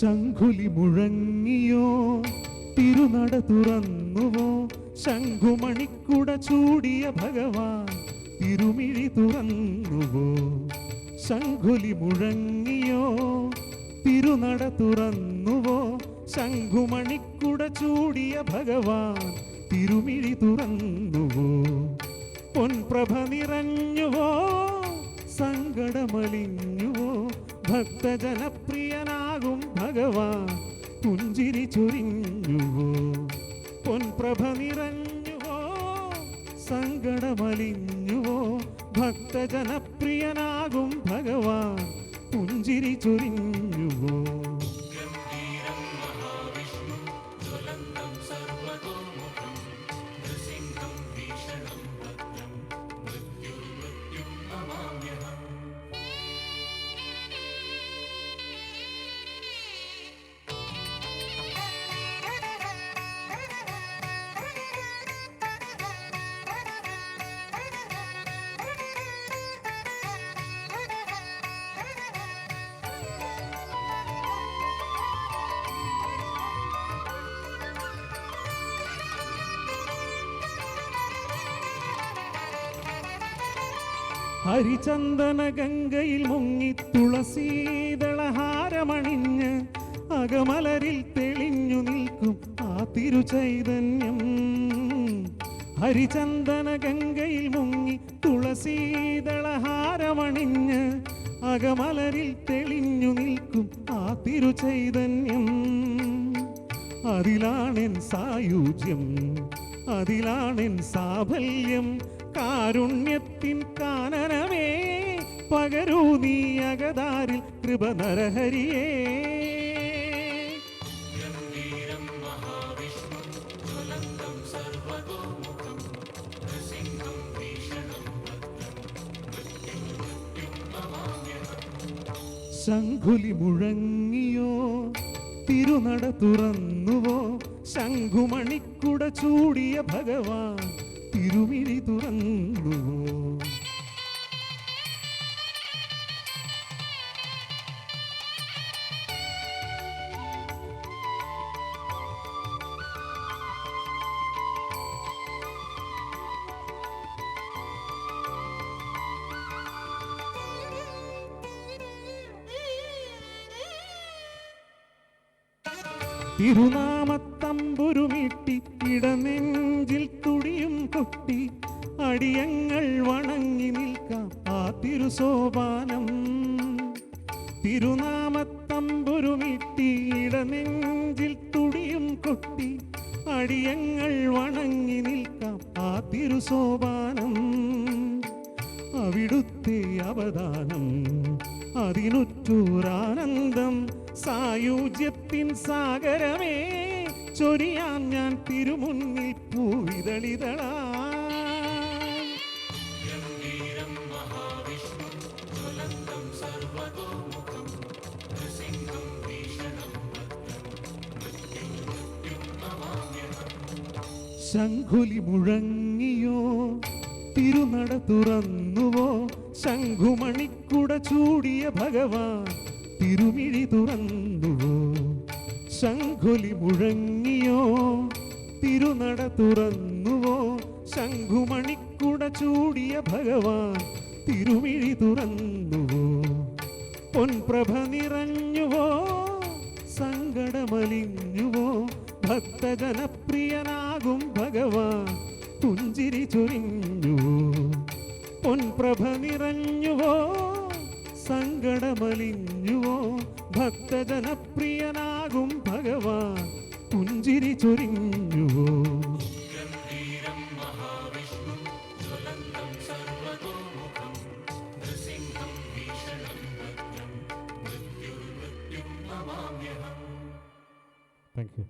ശംഖുലി മുഴങ്ങിയോ? തിരുനട തുറന്നുവോ? ശംഖുമണിക്കുട ചൂടിയ ഭഗവാൻ തിരുമിഴി തുറന്നുവോ? ശംഖുലി മുഴങ്ങിയോ? തിരുനട തുറന്നുവോ? ശംഖുമണിക്കുട ചൂടിയ ഭഗവാൻ തിരുമിഴി തുറന്നുവോ? പൊൻപ്രഭ നിറഞ്ഞുവോ? സങ്കടമലിഞ്ഞുവോ ഭക്തജനപ്രിയനാകും ഭഗവാൻ. പുഞ്ചിരി ചുരിഞ്ഞുവോ? പൊൻപ്രഭ നിറഞ്ഞുവോ? സങ്കടമലിഞ്ഞുവോ? ഭക്തജനപ്രിയനാകും ഭഗവാൻ. പുഞ്ചിരി ചൊരിഞ്ഞുവോ? ഹരിചന്ദന ഗംഗയിൽ മുങ്ങി തുളസീതളഹാരമണിഞ്ഞ് അകമലരിൽ തെളിഞ്ഞു നിൽക്കും ആ തിരുചൈതന്യം. ഹരിചന്ദന ഗംഗയിൽ മുങ്ങി തുളസീതളഹാരമണിഞ്ഞ് അകമലരിൽ തെളിഞ്ഞു നിൽക്കും ആ തിരുചൈതന്യം. അതിലാണെൻ സായുജ്യം അതിലാണെൻ സാഫല്യം കാരുണ്യത്തിൻ കാനനമേ പകരൂ നീ അകതാരിൽ കൃപ നരഹരിയേ. ശംഖുലി മുഴങ്ങിയോ തിരുനട തുറന്നുവോ ശംഖുമണിക്കുട ചൂടിയ ഭഗവാൻ തിരുമിഴി തുറന്നുവോ തിരുനാമത്തമ്പുരുമിട്ടി ഇടനെഞ്ചിൽ തുടിയും കൊട്ടി അടിയങ്ങൾ വണങ്ങി നിൽക്കാം ആ തിരുസോപാനം. തിരുനാമത്തമ്പുരുമിട്ടി ഇടനെഞ്ചിൽ തുടിയും കൊട്ടി അടിയങ്ങൾ വണങ്ങി നിൽക്കാം ആ തിരുസോപാനം. അവിടുത്തെ അവദാനം അതിനുറ്റൂരാനന്ദം. സായുജ്യത്തിൻ സാഗരമേ ചൊരിയാൻ ഞാൻ തിരുമുന്നിൽ പൂവിതളിതളാ. ശംഖുലി മുഴങ്ങിയോ തിരുനട തുറന്നുവോ ശംഖുമണിക്കുട ചൂടിയ ഭഗവാൻ തിരുമിഴി തുറന്നുവോ? ശംഖുലി മുഴങ്ങിയോ? തിരുനട തുറന്നുവോ? ശംഖുമണിക്കുട ചൂടിയ ഭഗവാൻ തിരുമിഴി തുറന്നുവോ? പൊൻപ്രഭ നിറഞ്ഞുവോ? സങ്കടമലിഞ്ഞുവോ? ഭക്തജനപ്രിയനാകും ഭഗവാൻ പുഞ്ചിരി ചൊരിഞ്ഞുവോ? പൊൻപ്രഭ നിറഞ്ഞുവോ സങ്കടമലിഞ്ഞുവോ ഭക്തജനപ്രിയനാകും ഭഗവാൻ പുഞ്ചിരി ചൊരിഞ്ഞുവോ. Thank U